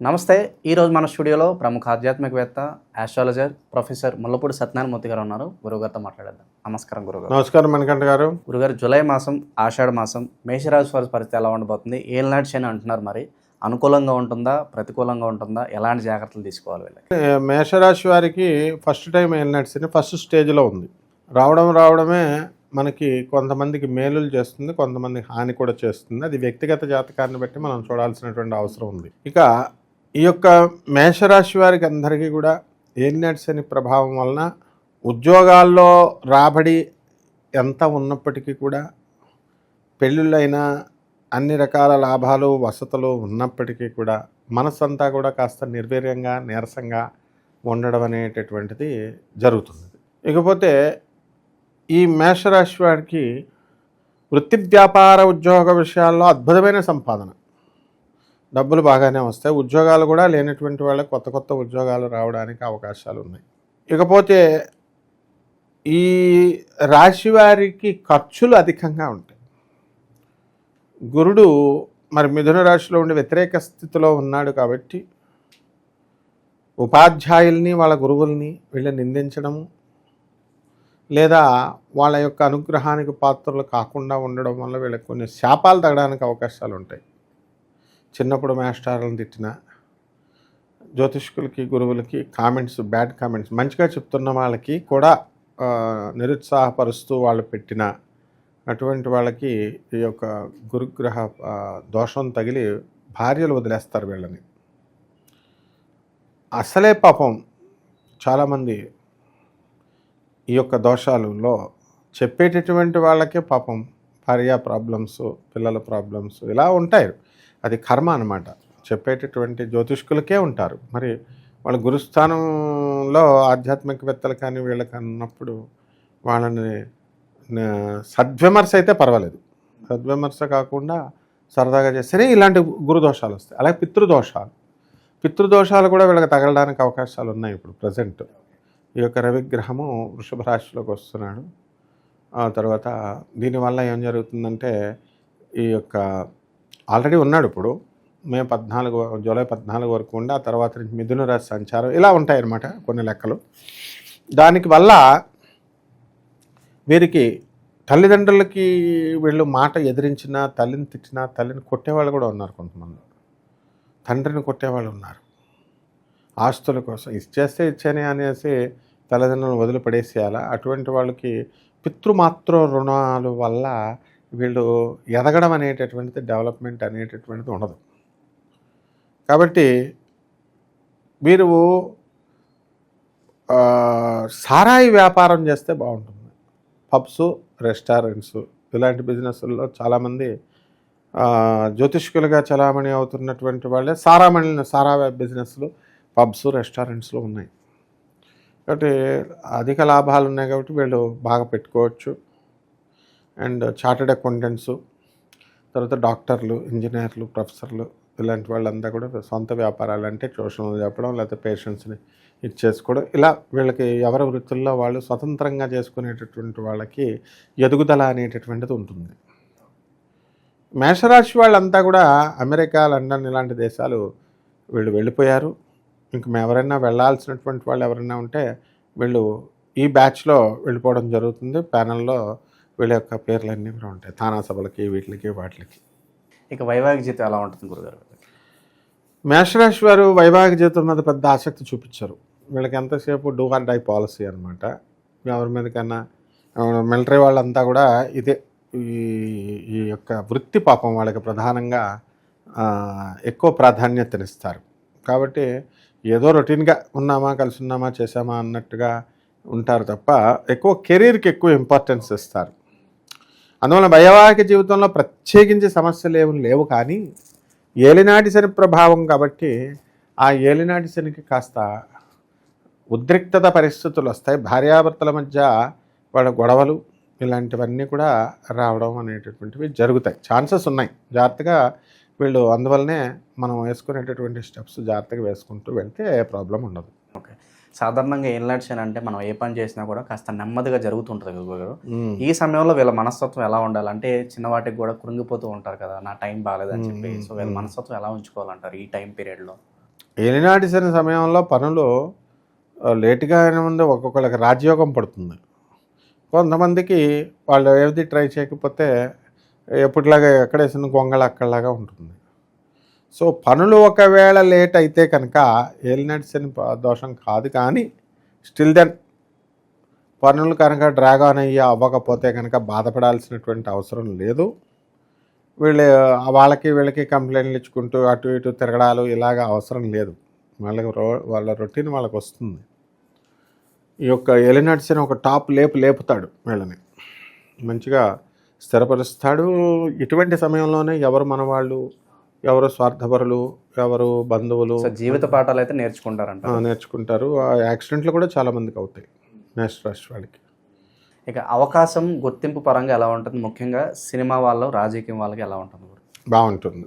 నమస్తే ఈరోజు మన స్టూడియోలో ప్రముఖ ఆధ్యాత్మికవేత్త ఆస్ట్రాలజర్ ప్రొఫెసర్ ముల్లపూడి సత్యనారాయణమూర్తి గారు ఉన్నారు. గురుగారితో మాట్లాడేద్దాం. నమస్కారం గురుగారు నమస్కారం మణికంఠ గారు. గురుగారు జూలై మాసం ఆషాఢ మాసం మేషరాశి వారి పరిస్థితి ఎలా ఉండబోతుంది? ఏళ్ళనాటి శని అంటున్నారు మరి? అనుకూలంగా ఉంటుందా? ప్రతికూలంగా ఉంటుందా? ఎలాంటి జాగ్రత్తలు తీసుకోవాలి వీళ్ళకి? మేషరాశి వారికి ఫస్ట్ టైం వెళ్ళినట్టు ఫస్ట్ స్టేజ్లో ఉంది. రావడం రావడమే మనకి కొంతమందికి మేలులు చేస్తుంది కొంతమందికి హాని కూడా చేస్తుంది. అది వ్యక్తిగత జాతకాన్ని బట్టి మనం చూడాల్సినటువంటి అవసరం ఉంది. ఇక ఈ యొక్క మేషరాశి వారికి అందరికీ కూడా ఏలినట్స్ అనే ప్రభావం వలన ఉద్యోగాల్లో రాబడి ఎంత ఉన్నప్పటికీ కూడా పెళ్ళిళ్ళైనా అన్ని రకాల లాభాలు వసతులు ఉన్నప్పటికీ కూడా మనసంతా కూడా కాస్త నిర్వీర్యంగా నీరసంగా ఉండడం అనేటటువంటిది జరుగుతుంది. ఇకపోతే ఈ మేషరాశి వారికి వృత్తి వ్యాపార ఉద్యోగ విషయాల్లో అద్భుతమైన సంపాదన. డబ్బులు బాగానే వస్తాయి. ఉద్యోగాలు కూడా లేనటువంటి వాళ్ళకి కొత్త కొత్త ఉద్యోగాలు రావడానికి అవకాశాలు ఉన్నాయి. ఇకపోతే ఈ రాశి వారికి ఖర్చులు అధికంగా ఉంటాయి. గురుడు మరి మిథున రాశిలో ఉండి వ్యతిరేక స్థితిలో ఉన్నాడు కాబట్టి ఉపాధ్యాయుల్ని వాళ్ళ గురువుల్ని వీళ్ళని నిందించడము లేదా వాళ్ళ యొక్క అనుగ్రహానికి పాత్రలు కాకుండా ఉండడం వల్ల వీళ్ళకి కొన్ని శాపాలు తగ్గడానికి అవకాశాలు ఉంటాయి. చిన్నప్పుడు మాస్టార్లను తిట్టిన జ్యోతిష్కులకి గురువులకి కామెంట్స్ బ్యాడ్ కామెంట్స్ మంచిగా చెప్తున్న వాళ్ళకి కూడా నిరుత్సాహపరుస్తూ వాళ్ళు పెట్టిన అటువంటి వాళ్ళకి ఈ యొక్క గురుగ్రహ దోషం తగిలి భార్యలు వదిలేస్తారు వీళ్ళని. అసలే పాపం చాలామంది ఈ యొక్క దోషాలలో చెప్పేటటువంటి వాళ్ళకే పాపం భార్య ప్రాబ్లమ్స్ పిల్లల ప్రాబ్లమ్స్ ఇలా ఉంటాయి. అది కర్మ అన్నమాట. చెప్పేటటువంటి జ్యోతిష్కులకే ఉంటారు. మరి వాళ్ళ గురుస్థానంలో ఆధ్యాత్మికవేత్తలు కానీ వీళ్ళకి అన్నప్పుడు వాళ్ళని సద్విమర్శ అయితే పర్వాలేదు. సద్విమర్శ కాకుండా సరదాగా చేస్తేనే ఇలాంటి గురుదోషాలు వస్తాయి. అలాగే పితృదోషాలు. పితృదోషాలు కూడా వీళ్ళకి తగలడానికి అవకాశాలు ఉన్నాయి ఇప్పుడు ప్రజెంట్. ఈ యొక్క రవిగ్రహము వృషభ రాశిలోకి వస్తున్నాడు. ఆ తర్వాత దీనివల్ల ఏం జరుగుతుందంటే ఈ యొక్క ఆల్రెడీ ఉన్నాడు ఇప్పుడు. మే పద్నాలుగు జూలై పద్నాలుగు వరకు ఉండి ఆ తర్వాత నుంచి మిథున రాశి సంచారం ఇలా ఉంటాయి అన్నమాట కొన్ని లెక్కలు. దానికి వల్ల వీరికి తల్లిదండ్రులకి వీళ్ళు మాట ఎదిరించినా తల్లిని తిట్టినా తల్లిని కొట్టేవాళ్ళు కూడా ఉన్నారు కొంతమంది. తండ్రిని కొట్టేవాళ్ళు ఉన్నారు. ఆస్తుల కోసం ఇచ్చేస్తే ఇచ్చానే అనేసి తల్లిదండ్రులను వదిలిపడేసేయాలా? అటువంటి వాళ్ళకి పితృమాతృ రుణాలు వల్ల వీళ్ళు ఎదగడం అనేటటువంటిది డెవలప్మెంట్ అనేటటువంటిది ఉండదు. కాబట్టి మీరు సారాయి వ్యాపారం చేస్తే బాగుంటుంది. పబ్స్ రెస్టారెంట్స్ ఇలాంటి బిజినెస్ల్లో చాలామంది జ్యోతిష్కులుగా చలామణి అవుతున్నటువంటి వాళ్ళే సారామణి సారా బిజినెస్లు పబ్స్ రెస్టారెంట్స్లో ఉన్నాయి. కాబట్టి అధిక లాభాలు ఉన్నాయి కాబట్టి వీళ్ళు బాగా పెట్టుకోవచ్చు. అండ్ చార్టెడ్ అకౌంటెంట్స్ తర్వాత డాక్టర్లు ఇంజనీర్లు ప్రొఫెసర్లు ఇలాంటి వాళ్ళంతా కూడా సొంత వ్యాపారాలు అంటే ట్యూషన్లు చెప్పడం లేకపోతే పేషెంట్స్ని ఇచ్చేసుకోవడం ఇలా వీళ్ళకి ఎవరి వృత్తుల్లో వాళ్ళు స్వతంత్రంగా చేసుకునేటటువంటి వాళ్ళకి ఎదుగుదల అనేటటువంటిది ఉంటుంది. మేషరాశి వాళ్ళంతా కూడా అమెరికా లండన్ ఇలాంటి దేశాలు వీళ్ళు వెళ్ళిపోయారు. ఇంక మేము ఎవరైనా వెళ్ళాల్సినటువంటి వాళ్ళు ఎవరైనా ఉంటే వీళ్ళు ఈ బ్యాచ్లో వెళ్ళిపోవడం జరుగుతుంది. ప్యానల్లో వీళ్ళ యొక్క పేర్లన్నీ కూడా ఉంటాయి. తానా సభలకి వీటికి వాటికి ఇక వైవాహిక జీవితం ఎలా ఉంటుంది గురుగారు? మేషరాశి వారు వైవాహిక జీవితం మీద పెద్ద ఆసక్తి చూపించారు. వీళ్ళకి ఎంతసేపు డూ ఆర్ డై పాలసీ అనమాట ఎవరి మీద కన్నా మిలిటరీ వాళ్ళంతా కూడా ఇదే ఈ ఈ యొక్క వృత్తి పాపం వాళ్ళకి ప్రధానంగా ఎక్కువ ప్రాధాన్యతనిస్తారు. కాబట్టి ఏదో రొటీన్గా ఉన్నామా కలిసి ఉన్నామా చేసామా అన్నట్టుగా ఉంటారు తప్ప ఎక్కువ కెరీర్కి ఎక్కువ ఇంపార్టెన్స్ ఇస్తారు. అందువల్ల వైవాహిక జీవితంలో ప్రత్యేకించి సమస్యలు ఏమి లేవు కానీ ఏలినాటి శని ప్రభావం కాబట్టి ఆ ఏలినాటి శనికి కాస్త ఉద్రిక్తత పరిస్థితులు వస్తాయి. భార్యాభర్తల మధ్య వాళ్ళ గొడవలు ఇలాంటివన్నీ కూడా రావడం అనేటటువంటివి జరుగుతాయి. ఛాన్సెస్ ఉన్నాయి. జాగ్రత్తగా వీళ్ళు అందువల్లనే మనం వేసుకునేటటువంటి స్టెప్స్ జాగ్రత్తగా వేసుకుంటూ వెళ్తే ఏ ప్రాబ్లం ఉండదు. ఓకే సాధారణంగా ఏం లక్ష్యం అంటే మనం ఏ పని చేసినా కూడా కాస్త నెమ్మదిగా జరుగుతుంటుంది మ్మ్. ఈ సమయంలో వీళ్ళ మనస్తత్వం ఎలా ఉండాలి? అంటే చిన్న వాటికి కూడా కృంగిపోతూ ఉంటారు కదా నా టైం బాగాలేదని చెప్పి. సో వీళ్ళ మనస్తత్వం ఎలా ఉంచుకోవాలంటారు ఈ టైం పీరియడ్లో? ఏలినాటి శని సమయంలో పనులు లేటుగా అయిన ముందు ఒక్కొక్కరికి రాజ్యోగం పడుతుంది. కొంతమందికి వాళ్ళు ఏది ట్రై చేయకపోతే ఎప్పటిలాగా ఎక్కడేసిన గొంగళ అక్కడలాగా ఉంటుంది. సో పనులు ఒకవేళ లేట్ అయితే కనుక ఎలినట్స్ అని దోషం కాదు కానీ స్టిల్ దెన్ పనులు కనుక డ్రాగ్ ఆన్ అయ్యి అవ్వకపోతే కనుక బాధపడాల్సినటువంటి అవసరం లేదు. వీళ్ళు వాళ్ళకి వీళ్ళకి కంప్లైంట్లు ఇచ్చుకుంటూ అటు ఇటు తిరగడాలు ఇలాగ అవసరం లేదు. వాళ్ళకి రో వాళ్ళ రొటీన్ వాళ్ళకి వస్తుంది. ఈ యొక్క ఎలినట్స్ని ఒక టాప్ లేపు లేపుతాడు వీళ్ళని. మంచిగా స్థిరపరుస్తాడు. ఇటువంటి సమయంలోనే ఎవరు మన వాళ్ళు ఎవరు స్వార్థపరులు ఎవరు బంధువులు. జీవిత పాఠాలు అయితే నేర్చుకుంటారంట. నేర్చుకుంటారు. ఆ యాక్సిడెంట్లు కూడా చాలా మందికి అవుతాయి. నెక్స్ట్ రాశి వాళ్ళకి. ఇక అవకాశం గుర్తింపు పరంగా ఎలా ఉంటుంది? ముఖ్యంగా సినిమా వాళ్ళు రాజకీయం వాళ్ళకి ఎలా ఉంటుంది? బాగుంటుంది.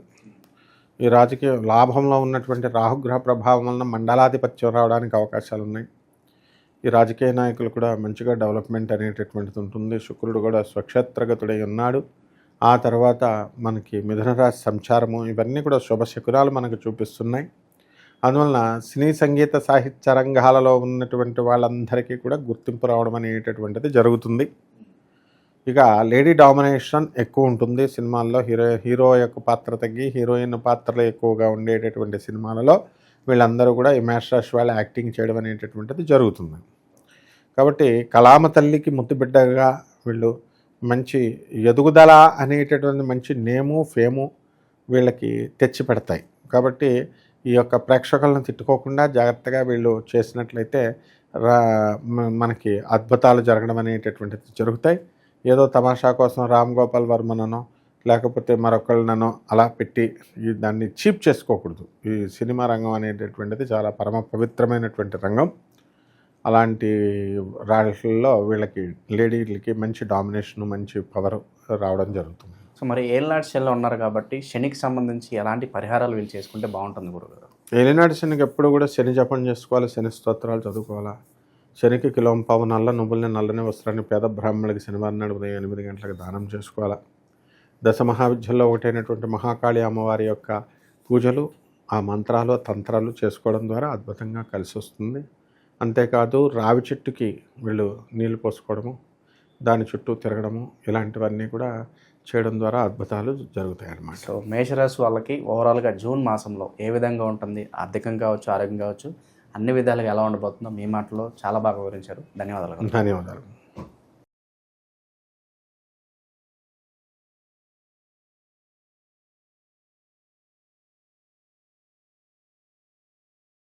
ఈ రాజకీయ లాభంలో ఉన్నటువంటి రాహుగ్రహ ప్రభావం వలన మండలాధిపత్యం రావడానికి అవకాశాలు ఉన్నాయి. ఈ రాజకీయ నాయకులు కూడా మంచిగా డెవలప్మెంట్ అనేటటువంటిది ఉంటుంది. శుక్రుడు కూడా స్వక్షేత్రగతుడై ఉన్నాడు. ఆ తర్వాత మనకి మిథునరాశి సంచారము ఇవన్నీ కూడా శుభశకురాలు మనకు చూపిస్తున్నాయి. అందువలన సినీ సంగీత సాహిత్య రంగాలలో ఉన్నటువంటి వాళ్ళందరికీ కూడా గుర్తింపు రావడం అనేటటువంటిది జరుగుతుంది. ఇక లేడీ డామినేషన్ ఎక్కువ ఉంటుంది సినిమాల్లో. హీరో హీరో యొక్క పాత్ర తగ్గి హీరోయిన్ పాత్రలు ఎక్కువగా ఉండేటటువంటి సినిమాలలో వీళ్ళందరూ కూడా ఈ మేష రాశి వాళ్ళు యాక్టింగ్ చేయడం అనేటటువంటిది జరుగుతుంది. కాబట్టి కళామ తల్లికి ముద్దుబిడ్డగా వీళ్ళు మంచి ఎదుగుదల అనేటటువంటి మంచి నేము ఫేము వీళ్ళకి తెచ్చి పెడతాయి. కాబట్టి ఈ యొక్క ప్రేక్షకులను తిట్టుకోకుండా జాగ్రత్తగా వీళ్ళు చేసినట్లయితే రా మనకి అద్భుతాలు జరగడం అనేటటువంటిది జరుగుతాయి. ఏదో తమాషా కోసం రామ్ గోపాల్ వర్మననో లేకపోతే మరొకళ్ళనో అలా పెట్టి దాన్ని చీప్ చేసుకోకూడదు. ఈ సినిమా రంగం అనేటటువంటిది చాలా పరమ పవిత్రమైనటువంటి రంగం. అలాంటి రాళ్ళలో వీళ్ళకి లేడీలకి మంచి డామినేషన్ మంచి పవర్ రావడం జరుగుతుంది. సో మరి ఏళ్ళనాటి శనిలో ఉన్నారు కాబట్టి శనికి సంబంధించి ఎలాంటి పరిహారాలు వీళ్ళు చేసుకుంటే బాగుంటుంది గురుగారు? ఏలినాటి శనికి ఎప్పుడు కూడా శని జపం చేసుకోవాలి శని స్తోత్రాలు చదువుకోవాలా? శనికి కిలో పావు నల్ల నువ్వుల్ని నల్లని వస్త్రాన్ని పేద బ్రాహ్మణులకి శనివారం నాడు ఉదయం ఎనిమిది గంటలకు దానం చేసుకోవాలా? దశ మహావిద్యల్లో ఒకటైనటువంటి మహాకాళి అమ్మవారి యొక్క పూజలు ఆ మంత్రాలు తంత్రాలు చేసుకోవడం ద్వారా అద్భుతంగా కలిసి వస్తుంది అంతేకాదు రావి చెట్టుకి వీళ్ళు నీళ్ళు పోసుకోవడము దాని చుట్టూ తిరగడము ఇలాంటివన్నీ కూడా చేయడం ద్వారా అద్భుతాలు జరుగుతాయి అన్నమాట సో మేషరాశి వాళ్ళకి ఓవరాల్గా జూన్ మాసంలో ఏ విధంగా ఉంటుంది? ఆర్థికంగా కావచ్చు ఆరోగ్యం కావచ్చు అన్ని విధాలుగా ఎలా ఉండబోతుందో మీ మాటలో చాలా బాగా వివరించారు. ధన్యవాదాలు. ధన్యవాదాలు.